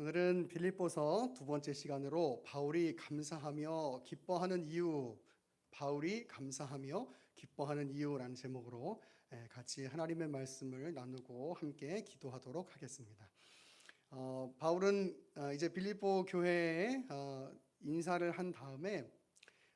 오늘은 빌립보서 두 번째 시간으로 바울이 감사하며 기뻐하는 이유, 바울이 감사하며 기뻐하는 이유라는 제목으로 예, 같이 하나님의 말씀을 나누고 함께 기도하도록 하겠습니다. 어, 바울은 어, 이제 빌립보 교회에 어, 인사를 한 다음에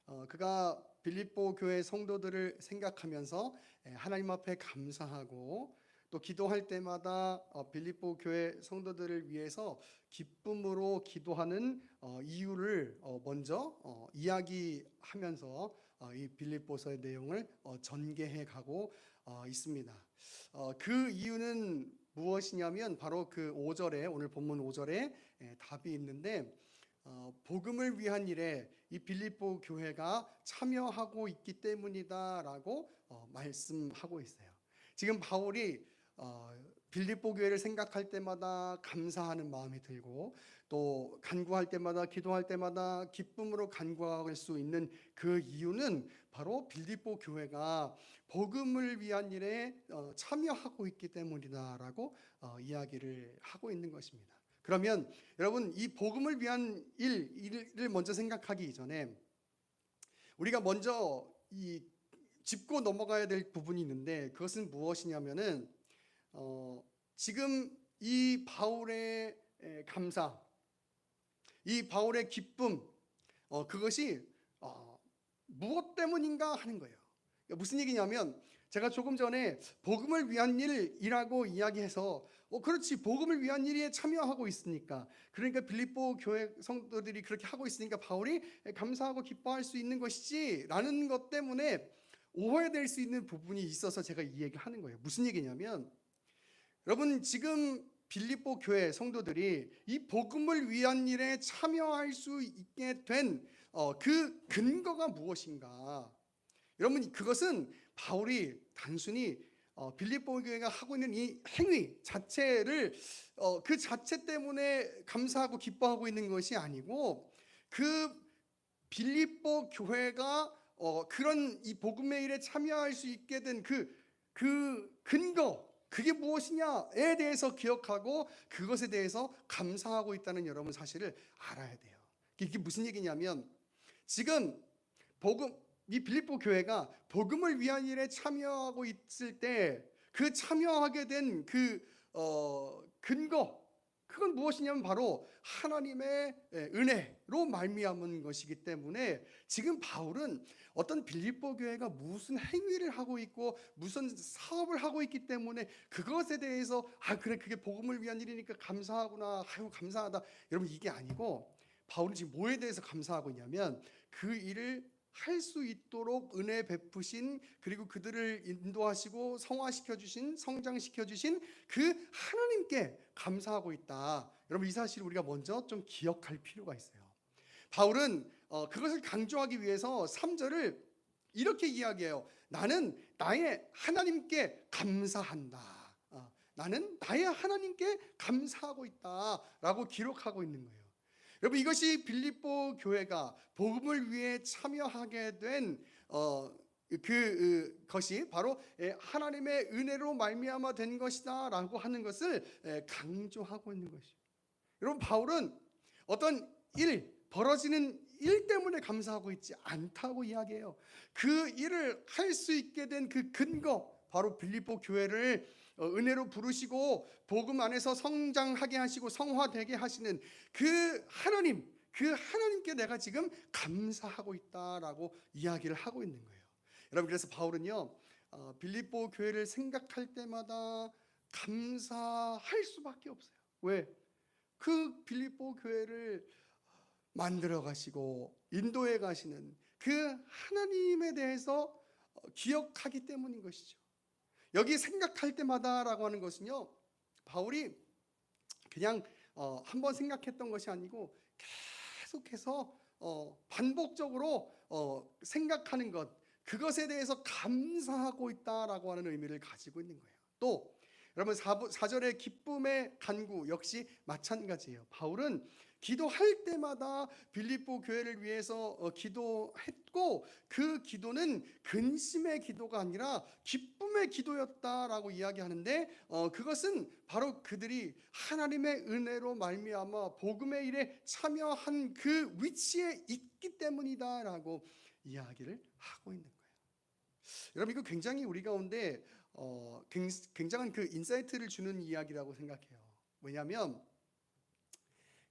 어, 그가 빌립보 교회 성도들을 생각하면서 예, 하나님 앞에 감사하고 또 기도할 때마다 어, 빌립보 교회 성도들을 위해서 기쁨으로 기도하는 어, 이유를 어, 먼저 어, 이야기하면서 어, 이 빌립보서의 내용을 어, 전개해 가고 어, 있습니다. 어, 그 이유는 무엇이냐면 바로 그 5절에 오늘 본문 5절에 예, 답이 있는데 어, 복음을 위한 일에 이 빌립보 교회가 참여하고 있기 때문이다라고 어, 말씀하고 있어요. 지금 바울이 어, 빌립보 교회를 생각할 때마다 감사하는 마음이 들고 또 간구할 때마다 기도할 때마다 기쁨으로 간구할 수 있는 그 이유는 바로 빌립보 교회가 복음을 위한 일에 어, 참여하고 있기 때문이다라고 어, 이야기를 하고 있는 것입니다. 그러면 여러분 이 복음을 위한 일 일을 먼저 생각하기 이전에 우리가 먼저 이 짚고 넘어가야 될 부분이 있는데 그것은 무엇이냐면은 어, 지금 이 바울의 에, 감사, 이 바울의 기쁨, 어, 그것이 어, 무엇 때문인가 하는 거예요. 그러니까 무슨 얘기냐면 제가 조금 전에 복음을 위한 일이라고 이야기해서 어, 그렇지 복음을 위한 일에 참여하고 있으니까 그러니까 빌립보 교회 성도들이 그렇게 하고 있으니까 바울이 감사하고 기뻐할 수 있는 것이지라는 것 때문에 오해될 수 있는 부분이 있어서 제가 이 얘기를 하는 거예요. 무슨 얘기냐면 여러분 지금 빌립보 교회 성도들이 이 복음을 위한 일에 참여할 수 있게 된 어, 그 근거가 무엇인가? 여러분 그것은 바울이 단순히 어, 빌립보 교회가 하고 있는 이 행위 자체를 어, 그 자체 때문에 감사하고 기뻐하고 있는 것이 아니고 그 빌립보 교회가 어, 그런 이 복음의 일에 참여할 수 있게 된그그 근거 그게 무엇이냐에 대해서 기억하고 그것에 대해서 감사하고 있다는 여러분 사실을 알아야 돼요. 이게 무슨 얘기냐면 지금 복음 이 빌립보 교회가 복음을 위한 일에 참여하고 있을 때 그 참여하게 된그 어, 근거 그건 무엇이냐면 바로 하나님의 예, 은혜로 말미암은 것이기 때문에 지금 바울은 어떤 빌립보 교회가 무슨 행위를 하고 있고 무슨 사업을 하고 있기 때문에 그것에 대해서 아 그래 그게 복음을 위한 일이니까 감사하구나 아유 감사하다. 여러분 이게 아니고 바울은 지금 뭐에 대해서 감사하고 있냐면 그 일을 할 수 있도록 은혜 베푸신 그리고 그들을 인도하시고 성화시켜 주신 성장시켜 주신 그 하나님께 감사하고 있다. 여러분 이 사실을 우리가 먼저 좀 기억할 필요가 있어요. 바울은 어, 그것을 강조하기 위해서 3절을 이렇게 이야기해요. 나는 나의 하나님께 감사한다. 어, 나는 나의 하나님께 감사하고 있다라고 기록하고 있는 거예요. 여러분 이것이 빌립보 교회가 복음을 위해 참여하게 된 어, 그 것이 바로 예, 하나님의 은혜로 말미암아 된 것이다라고 하는 것을 예, 강조하고 있는 것이죠. 여러분 바울은 어떤 일 벌어지는 일 때문에 감사하고 있지 않다고 이야기해요. 그 일을 할 수 있게 된 그 근거 바로 빌립보 교회를 어, 은혜로 부르시고 복음 안에서 성장하게 하시고 성화되게 하시는 그 하나님, 그 하나님께 내가 지금 감사하고 있다라고 이야기를 하고 있는 거예요. 여러분 그래서 바울은요 어, 빌립보 교회를 생각할 때마다 감사할 수밖에 없어요. 왜? 그 빌립보 교회를 만들어 가시고 인도해 가시는 그 하나님에 대해서 어, 기억하기 때문인 것이죠. 여기 생각할 때마다라고 하는 것은요. 바울이 그냥 어, 한번 생각했던 것이 아니고 계속해서 어, 반복적으로 어, 생각하는 것 그것에 대해서 감사하고 있다라고 하는 의미를 가지고 있는 거예요. 또 여러분 사- 사절의 기쁨의 간구 역시 마찬가지예요. 바울은 기도할 때마다 빌립보 교회를 위해서 어, 기도했고 그 기도는 근심의 기도가 아니라 기쁨의 기도였다라고 이야기하는데 어, 그것은 바로 그들이 하나님의 은혜로 말미암아 복음의 일에 참여한 그 위치에 있기 때문이다라고 이야기를 하고 있는 거예요. 여러분 이거 굉장히 우리 가운데 어, 굉- 굉장한 그 인사이트를 주는 이야기라고 생각해요. 왜냐하면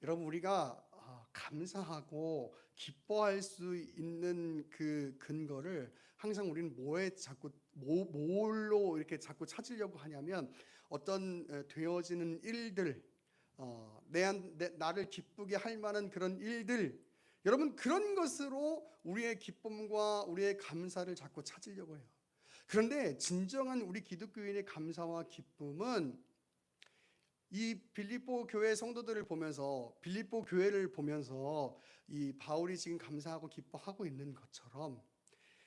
여러분 우리가 아, 감사하고 기뻐할 수 있는 그 근거를 항상 우리는 뭐에 자꾸 뭐, 뭘로 이렇게 자꾸 찾으려고 하냐면 어떤 에, 되어지는 일들, 어, 내, 안- 내 나를 기쁘게 할 만한 그런 일들, 여러분 그런 것으로 우리의 기쁨과 우리의 감사를 자꾸 찾으려고 해요. 그런데 진정한 우리 기독교인의 감사와 기쁨은 이 빌립보 교회 성도들을 보면서 빌립보 교회를 보면서 이 바울이 지금 감사하고 기뻐하고 있는 것처럼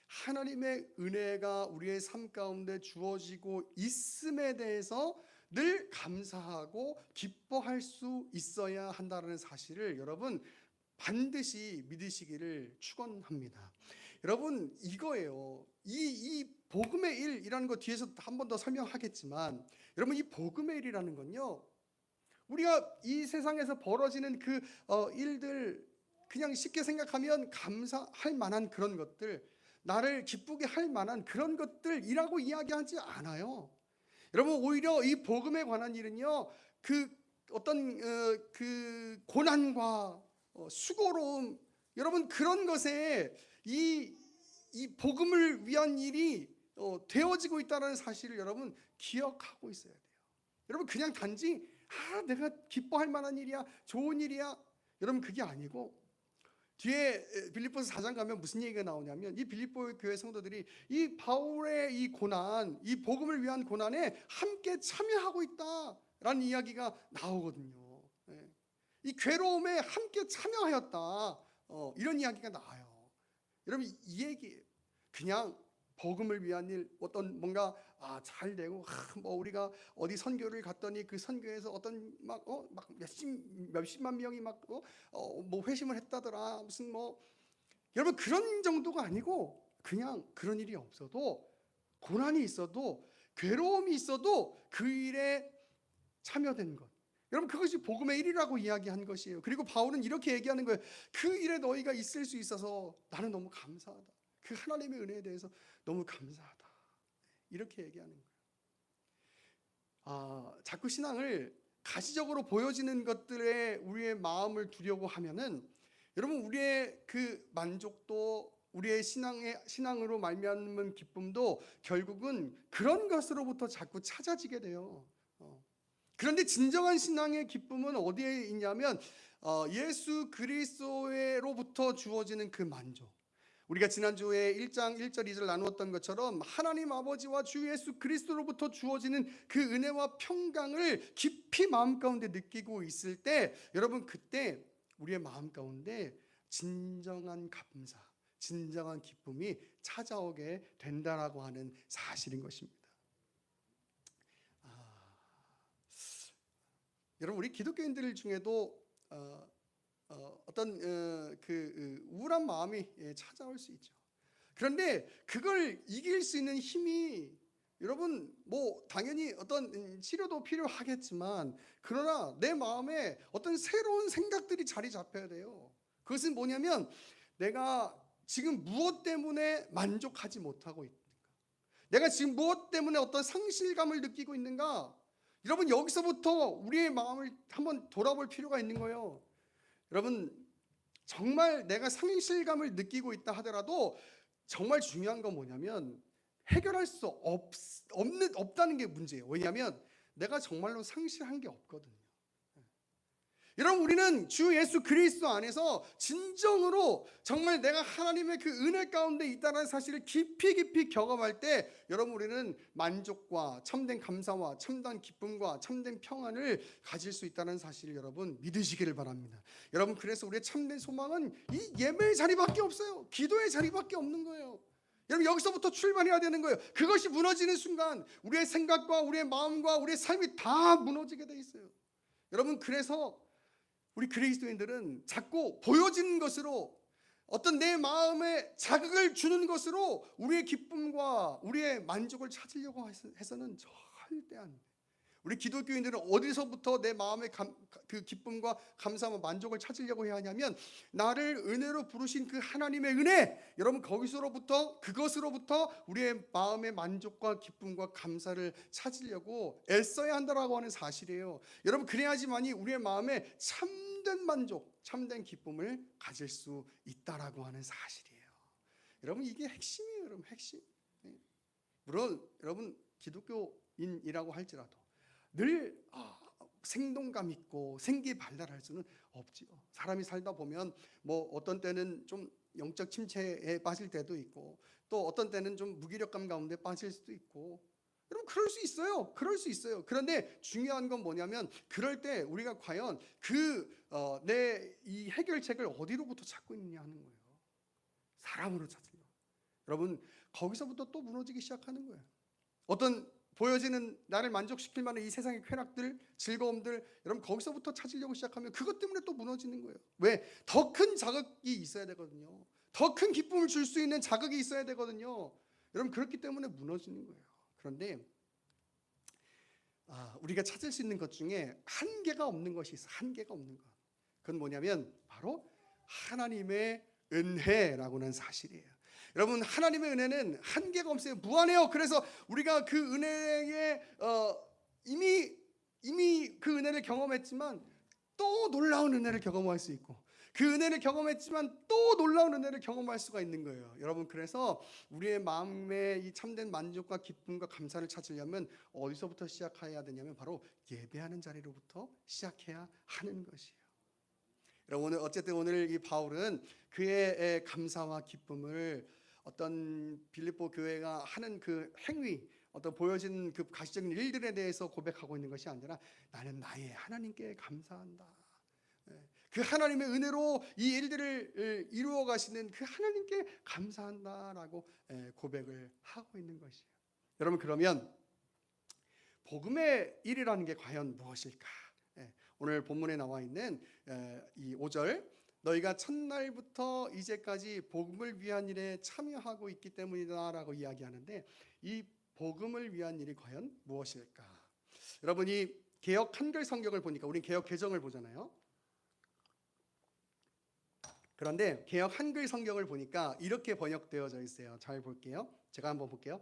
하나님의 은혜가 우리의 삶 가운데 주어지고 있음에 대해서 늘 감사하고 기뻐할 수 있어야 한다는 사실을 여러분 반드시 믿으시기를 축원합니다. 여러분 이거예요. 이, 이 복음의 일이라는 거 뒤에서 한 번 더 설명하겠지만 여러분 이 복음의 일이라는 건요. 우리가 이 세상에서 벌어지는 그 어, 일들 그냥 쉽게 생각하면 감사할 만한 그런 것들 나를 기쁘게 할 만한 그런 것들이라고 이야기하지 않아요. 여러분 오히려 이 복음에 관한 일은요. 그 어떤 어, 그 고난과 어, 수고로움 여러분 그런 것에 이, 이 복음을 위한 일이 어, 되어지고 있다는 사실을 여러분 기억하고 있어야 돼요. 여러분 그냥 단지 아 내가 기뻐할 만한 일이야 좋은 일이야 여러분 그게 아니고 뒤에 에, 빌립보서 4장 가면 무슨 얘기가 나오냐면 이 빌립보 교회 성도들이 이 바울의 이 고난 이 복음을 위한 고난에 함께 참여하고 있다라는 이야기가 나오거든요. 예. 이 괴로움에 함께 참여하였다 어, 이런 이야기가 나와요. 여러분 이 얘기 그냥 복음을 위한 일 어떤 뭔가 아, 잘 되고 아, 뭐 우리가 어디 선교를 갔더니 그 선교에서 어떤 막 어 막 몇십 몇십만 명이 막어뭐 회심을 했다더라 무슨 뭐 여러분 그런 정도가 아니고 그냥 그런 일이 없어도 고난이 있어도 괴로움이 있어도 그 일에 참여된 것 여러분 그것이 복음의 일이라고 이야기한 것이에요. 그리고 바울은 이렇게 얘기하는 거예요. 그 일에 너희가 있을 수 있어서 나는 너무 감사하다. 그 하나님의 은혜에 대해서 너무 감사하다. 이렇게 얘기하는 거예요. 아, 자꾸 신앙을 가시적으로 보여지는 것들에 우리의 마음을 두려고 하면은 여러분 우리의 그 만족도 우리의 신앙의 신앙으로 말미암은 기쁨도 결국은 그런 것으로부터 자꾸 찾아지게 돼요. 어. 그런데 진정한 신앙의 기쁨은 어디에 있냐면 어, 예수 그리스도로부터 주어지는 그 만족. 우리가 지난주에 1장 1절 2절 나누었던 것처럼 하나님 아버지와 주 예수 그리스도로부터 주어지는 그 은혜와 평강을 깊이 마음 가운데 느끼고 있을 때 여러분 그때 우리의 마음 가운데 진정한 감사, 진정한 기쁨이 찾아오게 된다라고 하는 사실인 것입니다. 아, 여러분 우리 기독교인들 중에도 어, 어, 어떤 어, 그 어, 우울한 마음이 예, 찾아올 수 있죠. 그런데 그걸 이길 수 있는 힘이 여러분 뭐 당연히 어떤 음, 치료도 필요하겠지만 그러나 내 마음에 어떤 새로운 생각들이 자리 잡혀야 돼요. 그것은 뭐냐면 내가 지금 무엇 때문에 만족하지 못하고 있는가? 내가 지금 무엇 때문에 어떤 상실감을 느끼고 있는가? 여러분 여기서부터 우리의 마음을 한번 돌아볼 필요가 있는 거예요. 여러분 정말 내가 상실감을 느끼고 있다 하더라도 정말 중요한 건 뭐냐면 해결할 수 없, 없는 없다는 게 문제예요. 왜냐하면 내가 정말로 상실한 게 없거든요. 여러분 우리는 주 예수 그리스도 안에서 진정으로 정말 내가 하나님의 그 은혜 가운데 있다는 사실을 깊이 깊이 경험할 때 여러분 우리는 만족과 참된 감사와 참된 기쁨과 참된 평안을 가질 수 있다는 사실을 여러분 믿으시기를 바랍니다. 여러분 그래서 우리의 참된 소망은 이 예배의 자리밖에 없어요. 기도의 자리밖에 없는 거예요. 여러분 여기서부터 출발해야 되는 거예요. 그것이 무너지는 순간 우리의 생각과 우리의 마음과 우리의 삶이 다 무너지게 돼 있어요. 여러분 그래서 우리 그리스도인들은 자꾸 보여지는 것으로 어떤 내 마음에 자극을 주는 것으로 우리의 기쁨과 우리의 만족을 찾으려고 해서- 해서는 절대 안 돼. 우리 기독교인들은 어디서부터 내 마음의 감, 그 기쁨과 감사와 만족을 찾으려고 해야 하냐면 나를 은혜로 부르신 그 하나님의 은혜 여러분 거기서로부터 그것으로부터 우리의 마음의 만족과 기쁨과 감사를 찾으려고 애써야 한다라고 하는 사실이에요. 여러분 그래야지만이 우리의 마음에 참된 만족, 참된 기쁨을 가질 수 있다라고 하는 사실이에요. 여러분 이게 핵심이에요, 여러분 핵심. 네. 물론 여러분 기독교인이라고 할지라도 늘 아, 생동감 있고 생기발랄할 수는 없지요. 사람이 살다 보면 뭐 어떤 때는 좀 영적 침체에 빠질 때도 있고 또 어떤 때는 좀 무기력감 가운데 빠질 수도 있고 여러분 그럴 수 있어요. 그럴 수 있어요. 그런데 중요한 건 뭐냐면 그럴 때 우리가 과연 그 내 이 해결책을 어디로부터 찾고 있느냐 하는 거예요. 사람으로 거. 여러분 거기서부터 또 무너지기 시작하는 거예요. 어떤 보여지는 나를 만족시킬 만한 이 세상의 쾌락들, 즐거움들, 여러분 거기서부터 찾으려고 시작하면 그것 때문에 또 무너지는 거예요. 왜? 더 큰 자극이 있어야 되거든요. 더 큰 기쁨을 줄 수 있는 자극이 있어야 되거든요. 여러분 그렇기 때문에 무너지는 거예요. 그런데 아, 우리가 찾을 수 있는 것 중에 한계가 없는 것이 있어. 한계가 없는 것. 그건 뭐냐면 바로 하나님의 은혜라고 하는 사실이에요. 여러분 하나님의 은혜는 한계가 없어요. 무한해요. 그래서 우리가 그 은혜에 어, 이미 이미 그 은혜를 경험했지만 또 놀라운 은혜를 경험할 수 있고 그 은혜를 경험했지만 또 놀라운 은혜를 경험할 수가 있는 거예요. 여러분 그래서 우리의 마음에 이 참된 만족과 기쁨과 감사를 찾으려면 어디서부터 시작해야 되냐면 바로 예배하는 자리로부터 시작해야 하는 것이에요. 여러분 오늘 어쨌든 오늘 이 바울은 그의 에, 감사와 기쁨을 어떤 빌립보 교회가 하는 그 행위 어떤 보여진 그 가시적인 일들에 대해서 고백하고 있는 것이 아니라 나는 나의 하나님께 감사한다. 예, 그 하나님의 은혜로 이 일들을 에, 이루어 가시는 그 하나님께 감사한다라고 에, 고백을 하고 있는 것이에요. 여러분 그러면 복음의 일이라는 게 과연 무엇일까? 예, 오늘 본문에 나와 있는 에, 이 5절 너희가 첫날부터 이제까지 복음을 위한 일에 참여하고 있기 때문이다라고 이야기하는데 이 복음을 위한 일이 과연 무엇일까? 여러분이 개혁 한글 성경을 보니까 우린 개혁 개정을 보잖아요. 그런데 개혁 한글 성경을 보니까 이렇게 번역되어져 있어요. 잘 볼게요. 제가 한번 볼게요.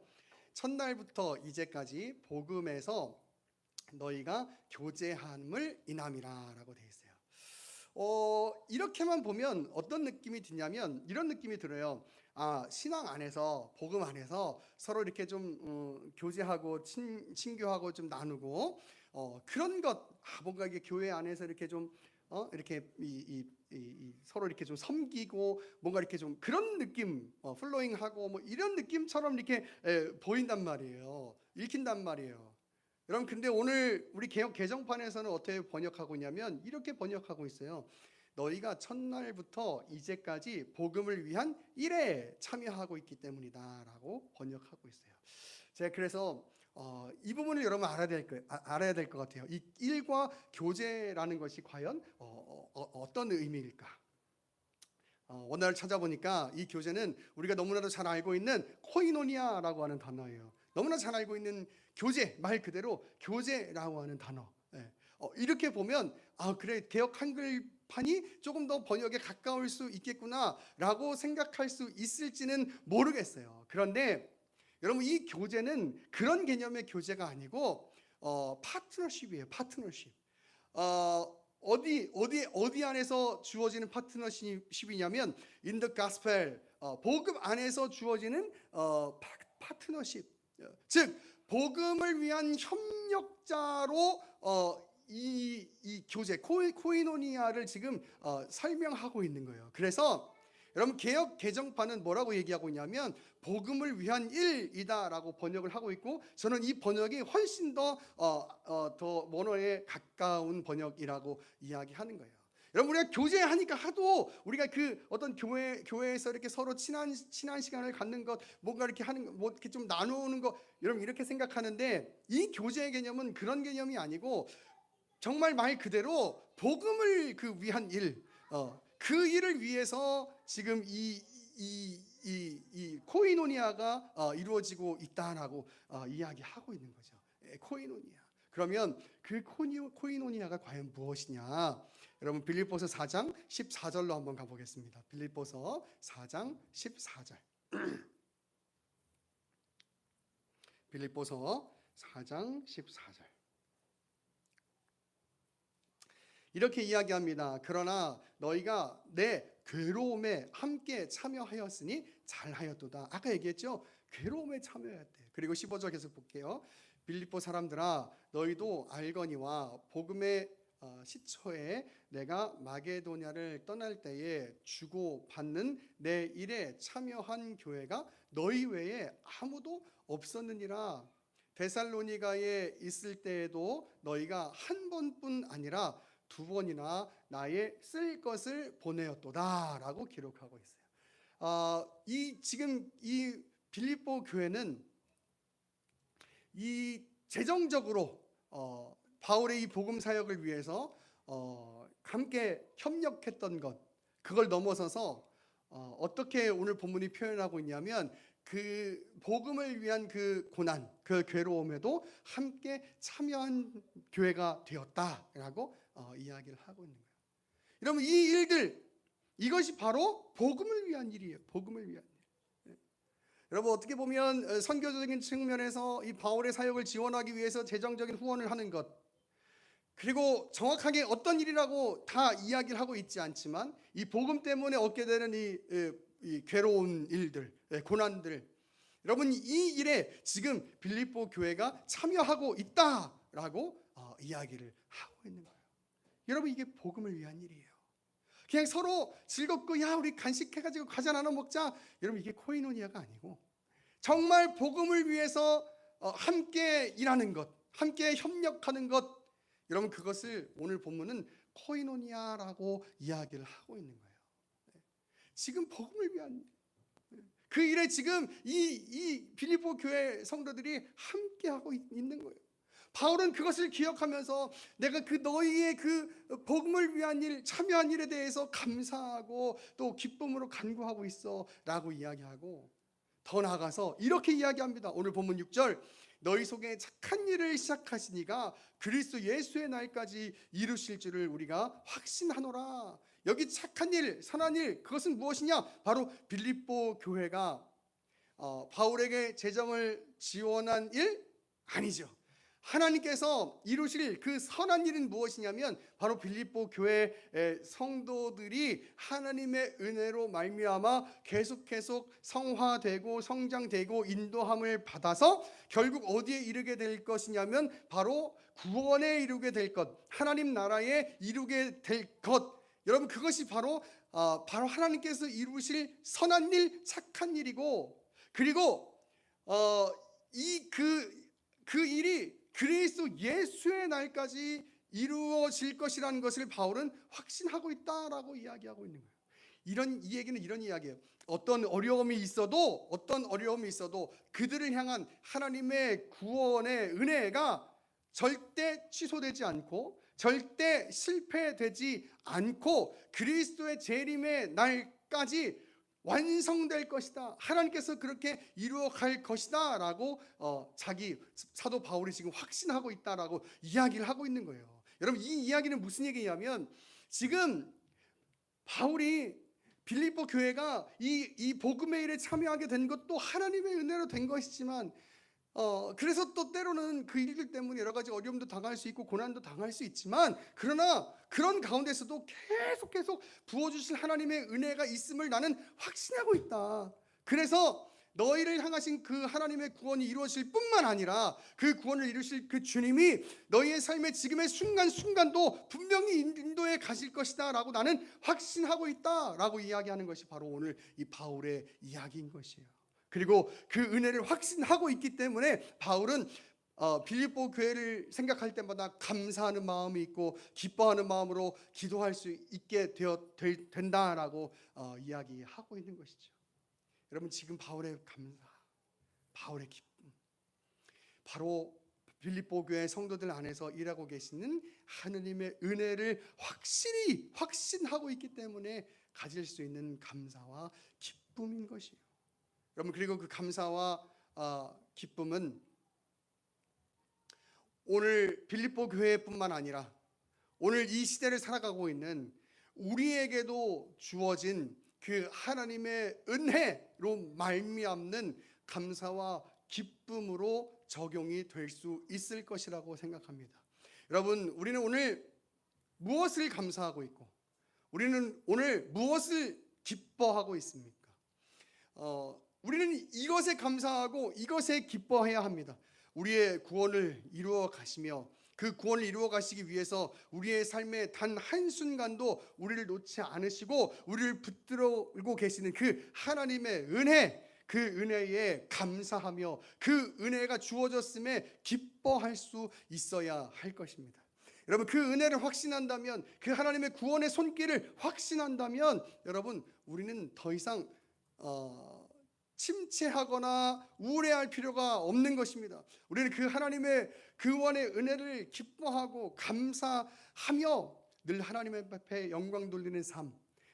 첫날부터 이제까지 복음에서 너희가 교제함을 인함이라라고 돼 있어요. 어, 이렇게만 보면 어떤 느낌이 드냐면 이런 느낌이 들어요. 아, 신앙 안에서 복음 안에서 서로 이렇게 좀 어, 교제하고 친, 친교하고 좀 나누고 어, 그런 것 아, 뭔가 이게 교회 안에서 이렇게 좀 어, 이렇게 이, 이, 이, 이 서로 이렇게 좀 섬기고 뭔가 이렇게 좀 그런 느낌 어, 플로잉하고 뭐 이런 느낌처럼 이렇게 에, 보인단 말이에요. 읽힌단 말이에요. 여러분 근데 오늘 우리 개정판에서는 어떻게 번역하고 있냐면 이렇게 번역하고 있어요. 너희가 첫날부터 이제까지 복음을 위한 일에 참여하고 있기 때문이다라고 번역하고 있어요. 제가 그래서 어, 이 부분을 여러분 알아야 될 거, 아, 알아야 될 것 같아요. 이 일과 교제라는 것이 과연 어, 어, 어떤 의미일까? 어, 원어를 찾아보니까 이 교제는 우리가 너무나도 잘 알고 있는 코이노니아라고 하는 단어예요. 너무나 잘 알고 있는 교제 말 그대로 교제라고 하는 단어. 예. 어, 이렇게 보면 아 그래 개혁 한글판이 조금 더 번역에 가까울 수 있겠구나라고 생각할 수 있을지는 모르겠어요. 그런데 여러분 이 교제는 그런 개념의 교제가 아니고 어, 파트너십이에요. 파트너십. 어, 어디 어디 어디 안에서 주어지는 파트너십이냐면 the gospel 어, 복음 안에서 주어지는 어, 파, 파트너십. 어, 즉 복음을 위한 협력자로 어, 이, 이 교제 코이, 코이노니아를 지금 어, 설명하고 있는 거예요. 그래서 여러분 개혁 개정판은 뭐라고 얘기하고 있냐면 복음을 위한 일이다라고 번역을 하고 있고 저는 이 번역이 훨씬 더 어, 어, 더 원어에 가까운 번역이라고 이야기하는 거예요. 여러분 우리가 교제하니까 하도 우리가 그 어떤 교회 교회에서 이렇게 서로 친한 친한 시간을 갖는 것 뭔가 이렇게 하는 거, 뭐 이렇게 좀 나누는 거 여러분 이렇게 생각하는데 이 교제의 개념은 그런 개념이 아니고 정말 말 그대로 복음을 그 위한 일, 어, 그 일을 위해서 지금 이 이, 이, 이 코이노니아가 어, 이루어지고 있다라고 어, 이야기하고 있는 거죠. 예, 코이노니아. 그러면 그 코니, 코이노니아가 과연 무엇이냐? 여러분 빌립보서 4장 14절로 한번 가보겠습니다. 빌립보서 4장 14절. 빌립보서 4장 14절. 이렇게 이야기합니다. 그러나 너희가 내 괴로움에 함께 참여하였으니 잘하였도다. 아까 얘기했죠? 괴로움에 참여했대. 그리고 15절 계속 볼게요. 빌립보 사람들아 너희도 알거니와 복음의 어, 시초에 내가 마게도냐를 떠날 때에 주고 받는 내 일에 참여한 교회가 너희 외에 아무도 없었느니라. 데살로니가에 있을 때에도 너희가 한 번뿐 아니라 두 번이나 나의 쓸 것을 보내었도다라고 기록하고 있어요. 아, 이 지금 이 빌립보 교회는 이 재정적으로 어, 바울의 이 복음 사역을 위해서 어, 함께 협력했던 것 그걸 넘어서서 어, 어떻게 오늘 본문이 표현하고 있냐면 그 복음을 위한 그 고난, 그 괴로움에도 함께 참여한 교회가 되었다라고 어, 이야기를 하고 있는 거예요. 여러분 이 일들 이것이 바로 복음을 위한 일이에요. 복음을 위한 일. 예. 여러분 어떻게 보면 어, 선교적인 측면에서 이 바울의 사역을 지원하기 위해서 재정적인 후원을 하는 것 그리고 정확하게 어떤 일이라고 다 이야기를 하고 있지 않지만 이 복음 때문에 얻게 되는 이, 이, 이 괴로운 일들, 예, 고난들 여러분 이 일에 지금 빌립보 교회가 참여하고 있다라고 어, 이야기를 하고 있는 거예요. 여러분 이게 복음을 위한 일이에요. 그냥 서로 즐겁고 야 우리 간식해가지고 과자 나눠 먹자. 여러분 이게 코이노니아가 아니고 정말 복음을 위해서 어, 함께 일하는 것, 함께 협력하는 것. 여러분 그것을 오늘 본문은 코이노니아라고 이야기를 하고 있는 거예요. 네. 지금 복음을 위한 일. 그 일에 지금 이, 이 빌립보 교회 성도들이 함께 하고 있는 거예요. 바울은 그것을 기억하면서 내가 그 너희의 그 복음을 위한 일, 참여한 일에 대해서 감사하고 또 기쁨으로 간구하고 있어 라고 이야기하고 더 나아가서 이렇게 이야기합니다. 오늘 본문 6절 너희 속에 착한 일을 시작하시니가 그리스도 예수의 날까지 이루실 줄을 우리가 확신하노라. 여기 착한 일, 선한 일 그것은 무엇이냐? 바로 빌립보 교회가 어, 바울에게 재정을 지원한 일 아니죠. 하나님께서 이루실 그 선한 일은 무엇이냐면 바로 빌립보 교회 성도들이 하나님의 은혜로 말미암아 계속 계속 성화되고 성장되고 인도함을 받아서 결국 어디에 이르게 될 것이냐면 바로 구원에 이르게 될 것, 하나님 나라에 이르게 될 것. 여러분 그것이 바로 어, 바로 하나님께서 이루실 선한 일, 착한 일이고 그리고 어, 이그그 그 일이 그리스도 예수의 날까지 이루어질 것이라는 것을 바울은 확신하고 있다라고 이야기하고 있는 거예요. 이런 이 얘기는 이런 이야기예요. 어떤 어려움이 있어도 어떤 어려움이 있어도 그들을 향한 하나님의 구원의 은혜가 절대 취소되지 않고 절대 실패되지 않고 그리스도의 재림의 날까지 완성될 것이다. 하나님께서 그렇게 이루어 갈 것이다 라고 어, 자기 사도 바울이 지금 확신하고 있다라고 이야기를 하고 있는 거예요. 여러분 이 이야기는 무슨 얘기냐면 지금 바울이 빌립보 교회가 이, 이 복음의 일에 참여하게 된 것도 하나님의 은혜로 된 것이지만 어, 그래서 또 때로는 그 일들 때문에 여러 가지 어려움도 당할 수 있고 고난도 당할 수 있지만 그러나 그런 가운데서도 계속 계속 부어주실 하나님의 은혜가 있음을 나는 확신하고 있다. 그래서 너희를 향하신 그 하나님의 구원이 이루어질 뿐만 아니라 그 구원을 이루실 그 주님이 너희의 삶의 지금의 순간순간도 분명히 인도에 가실 것이다 라고 나는 확신하고 있다 라고 이야기하는 것이 바로 오늘 이 바울의 이야기인 것이에요. 그리고 그 은혜를 확신하고 있기 때문에 바울은 어, 빌립보 교회를 생각할 때마다 감사하는 마음이 있고 기뻐하는 마음으로 기도할 수 있게 되어 될, 된다라고 어, 이야기하고 있는 것이죠. 여러분 지금 바울의 감사, 바울의 기쁨, 바로 빌립보 교회 성도들 안에서 일하고 계시는 하느님의 은혜를 확실히 확신하고 있기 때문에 가질 수 있는 감사와 기쁨인 것이에요. 여러분 그리고 그 감사와 어, 기쁨은 오늘 빌립보 교회뿐만 아니라 오늘 이 시대를 살아가고 있는 우리에게도 주어진 그 하나님의 은혜로 말미암는 감사와 기쁨으로 적용이 될 수 있을 것이라고 생각합니다. 여러분, 우리는 오늘 무엇을 감사하고 있고 우리는 오늘 무엇을 기뻐하고 있습니까? 어, 우리는 이것에 감사하고 이것에 기뻐해야 합니다. 우리의 구원을 이루어 가시며 그 구원을 이루어 가시기 위해서 우리의 삶의 단 한순간도 우리를 놓지 않으시고 우리를 붙들고 계시는 그 하나님의 은혜 그 은혜에 감사하며 그 은혜가 주어졌음에 기뻐할 수 있어야 할 것입니다. 여러분 그 은혜를 확신한다면 그 하나님의 구원의 손길을 확신한다면 여러분 우리는 더 이상 어, 침체하거나 우울해할 필요가 없는 것입니다. 우리는 그 하나님의 그원의 은혜를 기뻐하고 감사하며 늘 하나님 앞에 영광 돌리는 삶,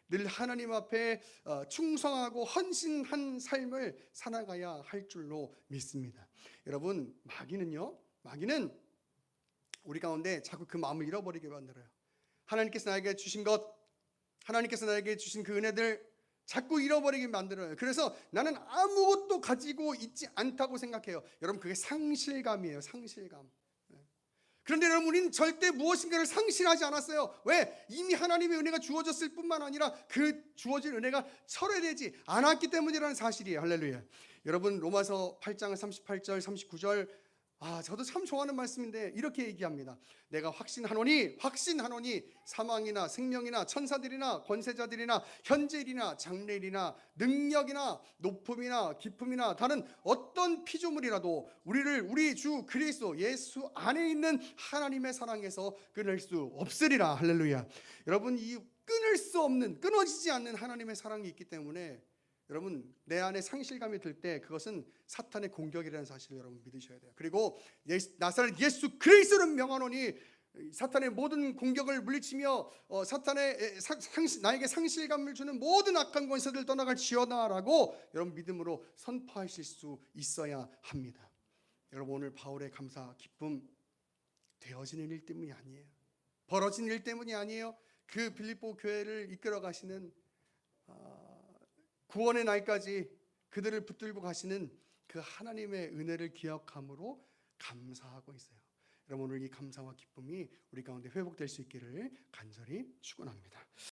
늘 하나님 앞에 어, 충성하고 헌신한 삶을 살아가야 할 줄로 믿습니다. 여러분 마귀는요, 마귀는 우리 가운데 자꾸 그 마음을 잃어버리게 만들어요. 하나님께서 나에게 주신 것, 하나님께서 나에게 주신 그 은혜들 자꾸 잃어버리게 만들어요. 그래서 나는 아무것도 가지고 있지 않다고 생각해요. 여러분 그게 상실감이에요. 상실감. 네. 그런데 여러분 우리는 절대 무엇인가를 상실하지 않았어요. 왜? 이미 하나님의 은혜가 주어졌을 뿐만 아니라 그 주어진 은혜가 철회되지 않았기 때문이라는 사실이에요. 할렐루야. 여러분 로마서 8장 38절 39절 아, 저도 참 좋아하는 말씀인데 이렇게 얘기합니다. 내가 확신하노니 확신하노니 사망이나 생명이나 천사들이나 권세자들이나 현재일이나 장래일이나 능력이나 높음이나 기쁨이나 다른 어떤 피조물이라도 우리를 우리 주 그리스도 예수 안에 있는 하나님의 사랑에서 끊을 수 없으리라. 할렐루야. 여러분 이 끊을 수 없는 끊어지지 않는 하나님의 사랑이 있기 때문에 여러분 내 안에 상실감이 들 때 그것은 사탄의 공격이라는 사실을 여러분 믿으셔야 돼요. 그리고 예수, 나사렛 예수 그리스도를 명하노니 사탄의 모든 공격을 물리치며 어, 사탄의 에, 상, 상실, 나에게 상실감을 주는 모든 악한 권세들 떠나갈 지어나라고 여러분 믿음으로 선포하실 수 있어야 합니다. 여러분 오늘 바울의 감사 기쁨 되어지는 일 때문이 아니에요. 벌어진 일 때문이 아니에요. 그 빌립보 교회를 이끌어 가시는 아, 구원의 날까지 그들을 붙들고 가시는 그 하나님의 은혜를 기억함으로 감사하고 있어요. 여러분 오늘 이 감사와 기쁨이 우리 가운데 회복될 수 있기를 간절히 축원합니다.